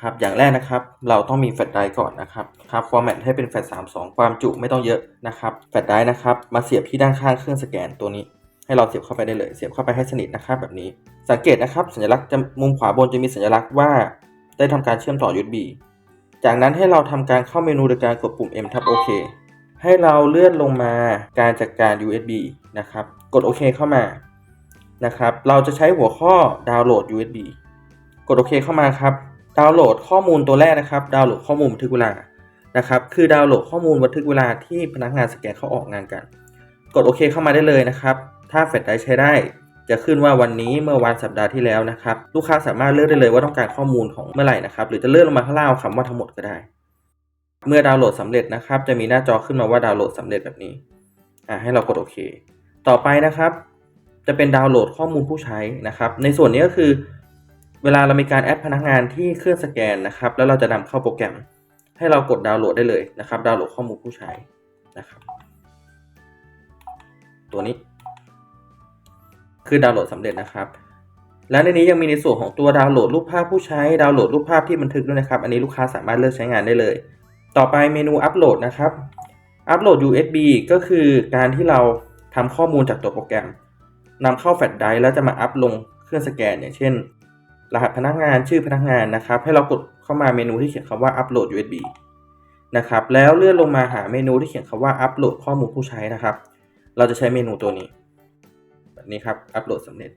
ครับอย่างแรกนะครับเราต้องมีแฟลชไดร์ก่อนนะครับครับฟอร์แมตให้เป็นแฟลช32 ความจุไม่ต้องเยอะนะครับแฟลชไดร์นะครับมาเสียบที่ด้านข้างเครื่องสแกนตัวนี้ ให้เราเสียบเข้าไปได้เลย เสียบเข้าไปให้สนิทนะครับแบบนี้ สังเกตนะครับสัญลักษณ์จะมุมขวาบนจะมีสัญลักษณ์ว่าได้ทำการเชื่อมต่อ USB จากนั้นให้เราทำการเข้าเมนูโดยการกดปุ่ม M ทับ OK ให้เราเลื่อนลงมาการจัดการ USB นะครับกดโอเคเข้ามานะครับเราจะใช้หัวข้อดาวน์โหลด USB กดโอเคเข้ามาครับ ดาวน์โหลดข้อมูลตัวแรกนะครับ ดาวน์โหลดข้อมูลบันทึกเวลานะครับ คือดาวน์โหลดข้อมูลบันทึกเวลาที่พนักงานสแกนเข้าออกงานกัน กดโอเคเข้ามาได้เลยนะครับ ถ้าแฟลชไดร์ใช้ได้ จะขึ้นว่าวันนี้เมื่อวันสัปดาห์ที่แล้วนะครับ ลูกค้าสามารถเลือกได้เลยว่าต้องการข้อมูลของเมื่อไหร่นะครับ หรือจะเลื่อนลงมาข้างล่างคำว่าทั้งหมดก็ได้ เมื่อดาวน์โหลดสำเร็จนะครับ จะมีหน้าจอขึ้นมาว่าดาวน์โหลดสำเร็จแบบนี้อ่าให้เรากดโอเค ต่อไปนะครับ จะเป็นดาวน์โหลดข้อมูลผู้ใช้นะครับ ในส่วนนี้ก็คือ เวลาเรามีการแอดพนักงานที่เครื่องสแกนนะครับ แล้วเราจะนำเข้าโปรแกรม ให้เรากดดาวน์โหลดได้เลยนะครับ ดาวน์โหลดข้อมูลผู้ใช้นะครับ ตัวนี้ คือดาวน์โหลดสำเร็จนะครับ และในนี้ยังมีในส่วนของตัวดาวน์โหลดรูปภาพผู้ใช้ ดาวน์โหลดรูปภาพที่บันทึกด้วยนะครับ อันนี้ลูกค้าสามารถเลือกใช้งานได้เลย ต่อไปเมนูอัปโหลดนะครับอัปโหลด USB ก็คือการที่เราทำข้อมูลจากตัวโปรแกรมนำเข้าแฟลชไดรฟ์แล้วจะมาอัปลงเครื่องสแกน อย่างเช่น รหัสพนักงานชื่อพนักงานนะครับ ให้เรากดเข้ามาเมนูที่เขียนคำว่าอัปโหลด USB นะครับ แล้วเลื่อนลงมาหาเมนูที่เขียนคำว่าอัปโหลดข้อมูลผู้ใช้นะครับ เราจะใช้เมนูตัวนี้ แบบนี้ครับอัปโหลดสำเร็จ